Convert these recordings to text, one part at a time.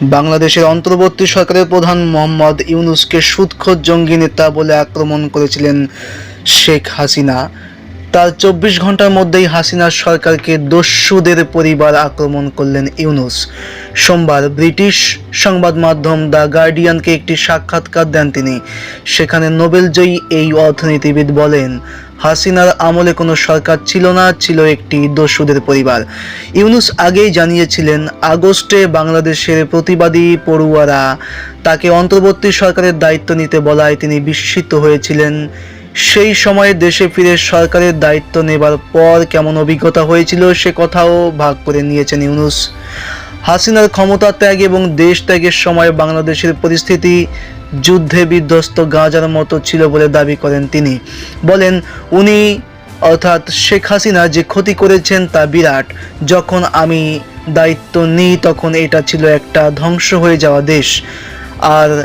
বাংলাদেশের অন্তর্বর্তী সরকারের প্রধান মোহাম্মদ ইউনুসকে সুদখোর জঙ্গি নেতা বলে আক্রমণ করেছিলেন শেখ হাসিনা। তার চব্বিশ ঘণ্টার মধ্যেই হাসিনার সরকারকে দস্যুদের পরিবার আক্রমণ করলেন ইউনুস। সোমবার ব্রিটিশ সংবাদ মাধ্যম দ্য গার্ডিয়ানকে একটি সাক্ষাৎকার দেন তিনি। সেখানে নোবেলজয়ী এই অর্থনীতিবিদ বলেন, হাসিনার আমলে কোনো সরকার ছিল না, ছিল একটি দস্যুদের পরিবার। ইউনুস আগেই জানিয়েছিলেন, আগস্টে বাংলাদেশের প্রতিবাদী পড়ুয়ারা তাকে অন্তর্বর্তী সরকারের দায়িত্ব নিতে বলায় তিনি বিস্মিত হয়েছিলেন। সেই সময়ে দেশে ফিরে সরকারের দায়িত্ব নেবার পর কেমন অভিজ্ঞতা হয়েছিল সে কথাও ভাগ করে নিয়েছেন ইউনুস। হাসিনার ক্ষমতা ত্যাগ এবং দেশ ত্যাগের সময় বাংলাদেশের পরিস্থিতি যুদ্ধে বিধ্বস্ত গাজার মতো ছিল বলে দাবি করেন তিনি। বলেন, উনি অর্থাৎ শেখ হাসিনা যে ক্ষতি করেছেন তা বিরাট। যখন আমি দায়িত্ব নিই তখন এটা ছিল একটা ধ্বংস হয়ে যাওয়া দেশ আর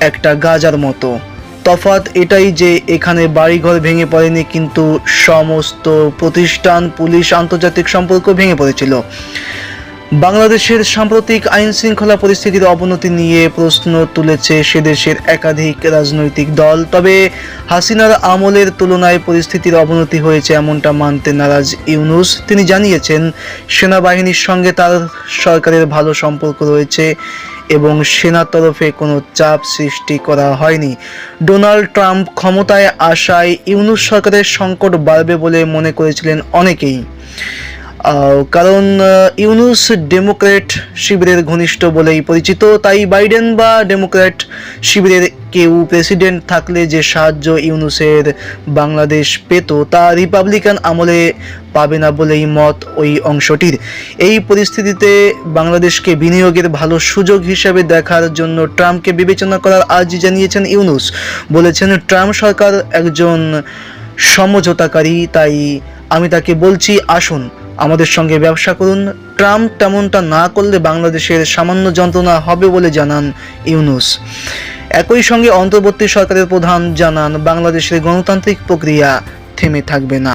একটা গাজার মতো। তফাৎ এটাই যে এখানে বাড়িঘর ভেঙে পড়েনি, কিন্তু সমস্ত প্রতিষ্ঠান, পুলিশ, আন্তর্জাতিক সম্পর্ক ভেঙে পড়েছিল। বাংলাদেশের সাম্প্রতিক আইন শৃঙ্খলা পরিস্থিতির অবনতি নিয়ে প্রশ্ন তুলেছে সে দেশের একাধিক রাজনৈতিক দল। তবে হাসিনার আমলের তুলনায় পরিস্থিতির অবনতি হয়েছে এমনটা মানতে নারাজ ইউনুস। তিনি জানিয়েছেন, সেনাবাহিনীর সঙ্গে তার সরকারের ভালো সম্পর্ক রয়েছে এবং সেনার তরফে কোনো চাপ সৃষ্টি করা হয়নি। ডোনাল্ড ট্রাম্প ক্ষমতায় আসায় ইউনুস সরকারের সংকট বাড়বে বলে মনে করেছিলেন অনেকেই। কারণ ইউনুস ডেমোক্র্যাট শিবিরের ঘনিষ্ঠ বলেই পরিচিত, তাই বাইডেন বা ডেমোক্র্যাট শিবিরের কেউ প্রেসিডেন্ট থাকলে যে সাহায্য ইউনুসের বাংলাদেশ পেত, তা রিপাবলিকান আমলে পাবে না বলেই মত ওই অংশটির। এই পরিস্থিতিতে বাংলাদেশকে বিনিয়োগের ভালো সুযোগ হিসেবে দেখার জন্য ট্রাম্পকে বিবেচনা করার আর্জি জানিয়েছেন ইউনুস। বলেছেন, ট্রাম্প সরকার একজন সমঝোতাকারী, তাই আমি তাকে বলছি, আসুন আমাদের সঙ্গে ব্যবসা করুন। ট্রাম্প তেমনটা না করলে বাংলাদেশের সামান্য যন্ত্রণা হবে বলে জানান ইউনুস। একই সঙ্গে অন্তর্বর্তী সরকারের প্রধান জানান, বাংলাদেশের গণতান্ত্রিক প্রক্রিয়া থেমে থাকবে না।